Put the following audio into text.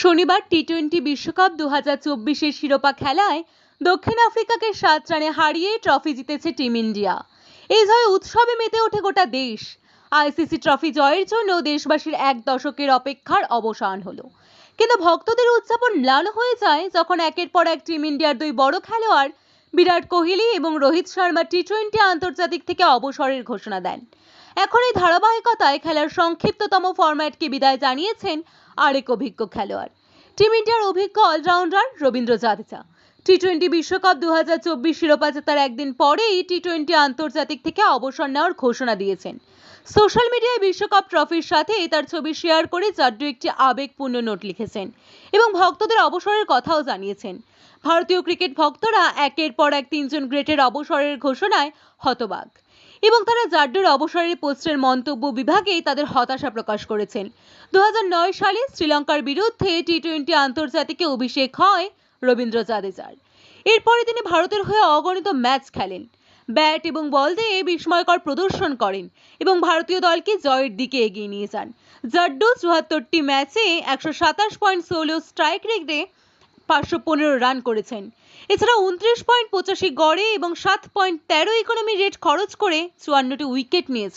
শনিবার টি টোয়েন্টি বিশ্বকাপ দু হাজার চব্বিশের শিরোপা খেলায় দক্ষিণ আফ্রিকাকে সাত রানে হারিয়ে ট্রফি জিতেছে টিম ইন্ডিয়া। এই জয়ে উৎসবে মেতে ওঠে গোটা দেশ। আইসিসি ট্রফি জয়ের জন্য দেশবাসীর এক দশকের অপেক্ষার অবসান হলো। কিন্তু ভক্তদের উদযাপন ম্লান হয়ে যায় যখন একের পর এক টিম ইন্ডিয়ার দুই বড় খেলোয়াড় বিরাট কোহলি এবং রোহিত শর্মা টি টোয়েন্টি আন্তর্জাতিক থেকে অবসরের ঘোষণা দেন। এখন এই ধারাবাহিকতায় খেলার সংক্ষিপ্ততম ফরম্যাটকে বিদায় জানিয়েছেন আরেক অভিজ্ঞ খেলোয়াড়। টিম ইন্ডিয়ার অভিজ্ঞ allrounder Ravindra Jadeja. T twenty বিশ্বকাপ দু হাজার চব্বিশ শিরোপা জেতার একদিন পরেই টি টোয়েন্টি আন্তর্জাতিক থেকে অবসর নেওয়ার ঘোষণা দিয়েছেন। সোশ্যাল মিডিয়ায় বিশ্বকাপ ট্রফির সাথে তার ছবি শেয়ার করে জাড্ডু একটি আবেগপূর্ণ নোট লিখেছেন এবং ভক্তদের অবসরের কথাও জানিয়েছেন। ভারতীয় ক্রিকেট ভক্তরা একের পর এক তিনজন গ্রেটের অবসরের ঘোষণায় হতবাক। এবং তারা জাড্ডুর অবসরের পোস্টের মন্তব্য বিভাগে তাদের হতাশা প্রকাশ করেছেন। দু সালে শ্রীলঙ্কার বিরুদ্ধে টি টোয়েন্টি আন্তর্জাতিকে অভিষেক হয় রবীন্দ্র জাদেজার। এরপরে তিনি ভারতের হয়ে অগণিত ম্যাচ খেলেন। ব্যাট এবং বল দিয়ে বিস্ময়কর প্রদর্শন করেন এবং ভারতীয় দলকে জয়ের দিকে এগিয়ে নিয়ে যান। জাড্ডু চুয়াত্তরটি ম্যাচে একশো সাতাশ পয়েন্ট ষোলো স্ট্রাইক রেটে পাঁচশো পনেরো রান করেছেন। এছাড়া উনত্রিশ পয়েন্ট পঁচাশি গড়ে এবং সাত পয়েন্ট তেরো ইকোনমি রেট খরচ করে চুয়ান্নটি উইকেট নিয়েছেন।